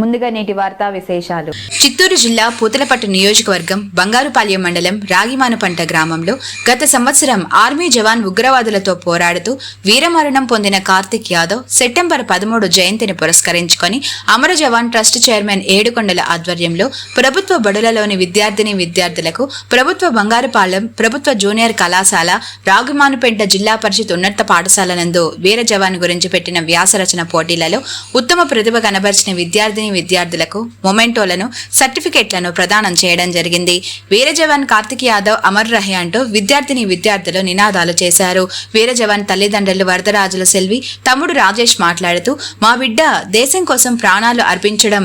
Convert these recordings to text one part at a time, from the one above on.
ముందుగా నేటి వార్తా విశేషాలు. చిత్తూరు జిల్లా పూతలపట్టు నియోజకవర్గం బంగారుపాల్యం మండలం రాగిమానపంట గ్రామంలో గత సంవత్సరం ఆర్మీ జవాన్ ఉగ్రవాదులతో పోరాడుతూ వీరమరణం పొందిన కార్తిక్ యాదవ్ సెప్టెంబర్ పదమూడు జయంతిని పురస్కరించుకొని అమర జవాన్ ట్రస్ట్ చైర్మన్ ఏడుకొండల ఆధ్వర్యంలో ప్రభుత్వ బడులలోని విద్యార్థిని విద్యార్థులకు ప్రభుత్వ బంగారుపాలెం ప్రభుత్వ జూనియర్ కళాశాల రాగిమానుపేట జిల్లా పరిషత్ ఉన్నత పాఠశాల నందు వీర జవాన్ గురించి పెట్టిన వ్యాసరచన పోటీలలో ఉత్తమ ప్రతిభ కనబరిచిన విద్యార్థిని విద్యార్థులకు మొమెంటోలను సర్టిఫికెట్లను ప్రదానం చేయడం జరిగింది. వీర జవాన్ కార్తిక్ యాదవ్ అమర్ రహే అంటూ విద్యార్థిని విద్యార్థులు నినాదాలు చేశారు. వీర జవాన్ తల్లిదండ్రులు వరదరాజుల సెల్వి తమ్ముడు రాజేష్ మాట్లాడుతూ మా బిడ్డ దేశం కోసం ప్రాణాలు అర్పించడం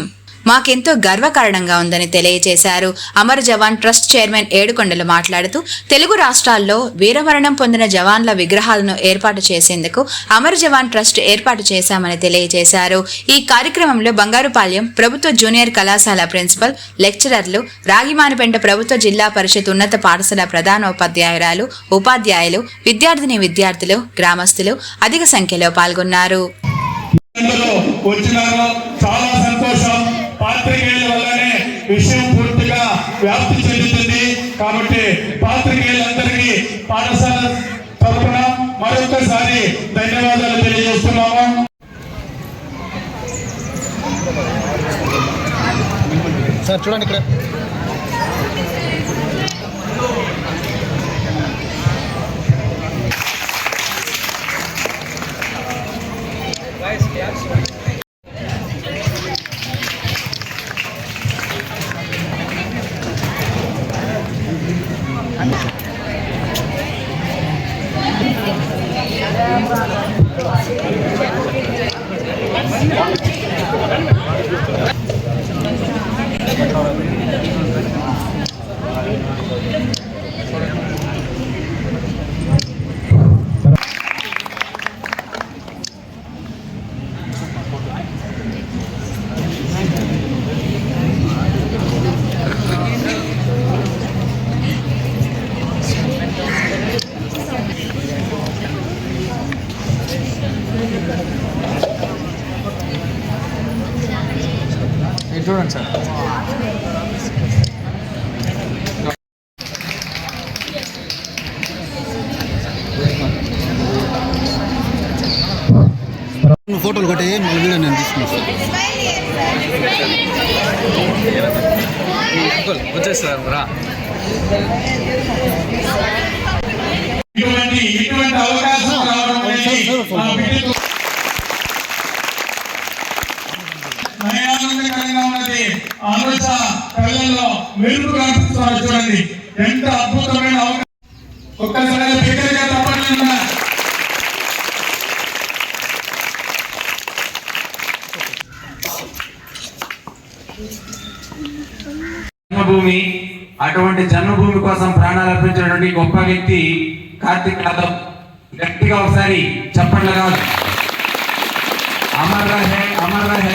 మాకెంతో గర్వకారణంగా ఉందని తెలియజేశారు. అమర్ జవాన్ ట్రస్ట్ చైర్మన్ ఏడుకొండలు మాట్లాడుతూ తెలుగు రాష్ట్రాల్లో వీరమరణం పొందిన జవాన్ల విగ్రహాలను ఏర్పాటు చేసేందుకు అమర్ జవాన్ ట్రస్ట్ ఏర్పాటు చేశామని తెలియజేశారు. ఈ కార్యక్రమంలో బంగారుపాలెం ప్రభుత్వ జూనియర్ కళాశాల ప్రిన్సిపల్ లెక్చరర్లు రాగిమానిపెంట ప్రభుత్వ జిల్లా పరిషత్ ఉన్నత పాఠశాల ప్రధానోపాధ్యాయురాలు ఉపాధ్యాయులు విద్యార్థిని విద్యార్థులు గ్రామస్తులు అధిక సంఖ్యలో పాల్గొన్నారు. చాలా పాత్రికేయుల వల్లనే విషయం పూర్తిగా వ్యాప్తి చెందుతుంది. కాబట్టి పాత్రికేయులందరికీ పాఠశాల తరఫున మరొకసారి ధన్యవాదాలు తెలియజేస్తున్నాము. సార్ చూడండి ఇక్కడ. చూడండి సార్. ఫోటోలు కట్టి మళ్ళీ వీడియో నేను తీసుకున్నాను వచ్చేస్తారు రా. ఉన్నది కళ్ళల్లో మెరుపు కనిపిస్తున్నారు చూడండి. ఎంత అద్భుతమైన అవకాశం. ఒక్కసారి బిగ్గరగా తప్పండి జన్మభూమి అటువంటి జన్మభూమి కోసం ప్రాణాలు అర్పించినటువంటి గొప్ప వ్యక్తి కార్తిక్ యాదవ్. గట్టిగా ఒకసారి చెప్పండి కాదు అమర్ రహే అమర్ రహే.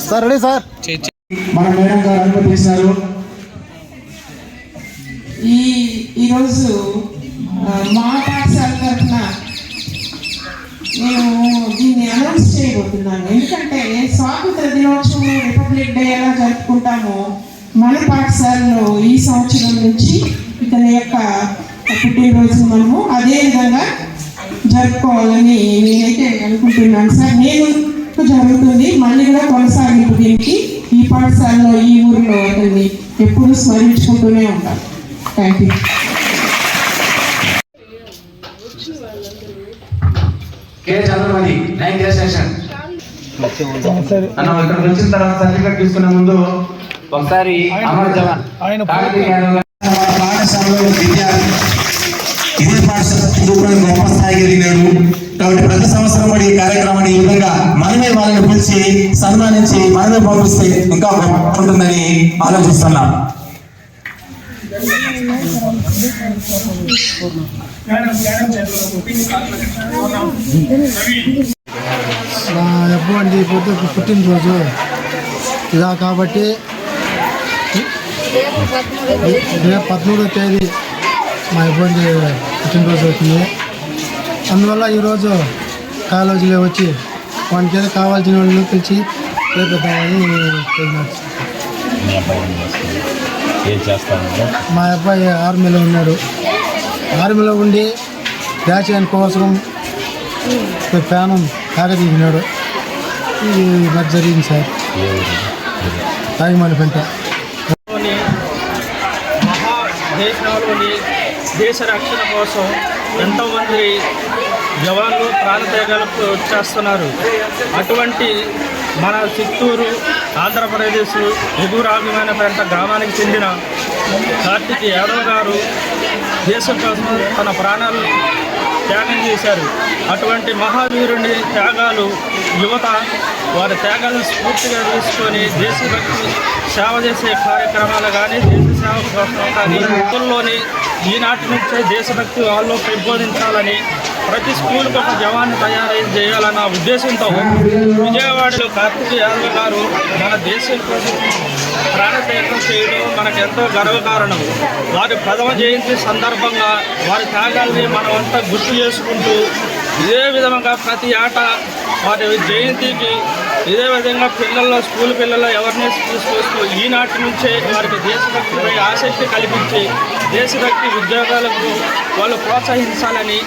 Sir ready sir. మన మేడం గారు అనుమతిస్తారు ఈ ఈరోజు మా పాఠశాల తరఫున నేను దీన్ని అనౌన్స్ చేయబోతున్నాను. ఎందుకంటే స్వాతంత్ర దినోత్సవం రిపబ్లిక్ డే ఎలా జరుపుకుంటామో మన పాఠశాలలో ఈ సంవత్సరం నుంచి ఇతని యొక్క పుట్టినరోజు మనము అదే విధంగా జరుపుకోవాలని నేనైతే అనుకుంటున్నాను. సార్ నేను జరుగుతుంది. మళ్ళీ కూడా కొనసాగింపు దీనికి ఈ పాఠశాలలో ఈ ఊరిలో అతన్ని ఎప్పుడూ స్మరించుకుంటూనే ఉంటాం thank you K Chandramani nine session. మనం ఇక్కడికి వచ్చిన తర్వాత సర్టిఫికెట్ తీసుకునే ముందు ఒకసారి అమర్ జవాన్ కాకతీయ యాదవ్ గారు పాఠశాలలో విద్యార్థి ఇదే పాఠశాల చదువుకుని గొప్ప స్థాయికి ఎదిగినాడు కాబట్టి ప్రతి సంవత్సరం కూడా ఈ కార్యక్రమాన్ని ఈ విధంగా మనమే వాళ్ళని పిలిచి సన్మానించి మనమే పంపిస్తే ఇంకా గొప్ప ఉంటుందని ఆలోచిస్తున్నాం. ఎప్పుడు ఎప్పుడు పొద్దు పుట్టినరోజు? ఇలా కాబట్టి రేపు పదమూడో తేదీ మా ఇబ్బంది పుట్టినరోజు అవుతుంది. అందువల్ల ఈరోజు కాలేజీలో వచ్చి వానికి ఏదో కావాల్సిన వాళ్ళని పిలిచి చేస్తాను మా అబ్బాయి ఆర్మీలో ఉన్నాడు. ఆర్మీలో ఉండి గ్రాడ్యుయేషన్ కోసం ఫ్యానం కాకతీసినాడు ఇది నాకు జరిగింది సార్. తాగిమాని పంట దేశంలోని దేశ రక్షణ కోసం ఎంతోమంది జవాన్లు ప్రాణత్యాగాలు చేస్తున్నారు అటువంటి మన చిత్తూరు ఆంధ్రప్రదేశ్ ఎగురాభిమానపేట గ్రామానికి చెందిన కార్తిక్ యాదవ్ గారు దేశం కోసం తన ప్రాణాలు త్యాగం చేశారు. అటువంటి మహావీరుని త్యాగాలు యువత వారి త్యాగాలను స్ఫూర్తిగా తీసుకొని దేశభక్తి సేవ చేసే కార్యక్రమాలు కానీ దేశ సేవ కోసం కానీ స్కూల్లోని ఈనాటి నుంచే దేశభక్తి వాళ్ళు పెంపొందించాలని ప్రతి స్కూల్కి ఒక జవాన్ని తయారై చేయాలన్న ఉద్దేశంతో విజయవాడలో కార్తీక యాదవ్ గారు మన దేశం కోసం ప్రాణత్యాగం చేయడం మనకు ఎంతో గర్వకారణం. వారి ప్రథమ జయంతి సందర్భంగా వారి త్యాగాల్ని మనం అంతా గుర్తు చేసుకుంటూ ఇదే విధంగా ప్రతి ఆట వారి జయంతికి ఇదే విధంగా పిల్లల్లో స్కూల్ పిల్లల్లో అవేర్నెస్ తీసుకొస్తూ ఈనాటి నుంచే వారికి దేశభక్తిపై ఆసక్తి కల్పించి దేశభక్తి ఉద్యోగాలకు వాళ్ళు ప్రోత్సహించాలని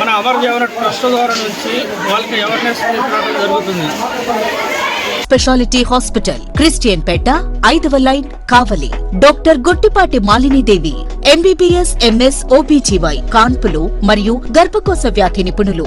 మన అమర్ జవన ట్రస్ట్ ద్వారా నుంచి వాళ్ళకి అవేర్నెస్ జరుగుతుంది. స్పెషాలిటీ హాస్పిటల్ క్రిస్టియన్ పేట ఐదవ line Kavali. Doctor Gottipati Malinidevi MBBS MS OBGY కాన్పులు మరియు గర్భకోశ వ్యాధి నిపుణులు.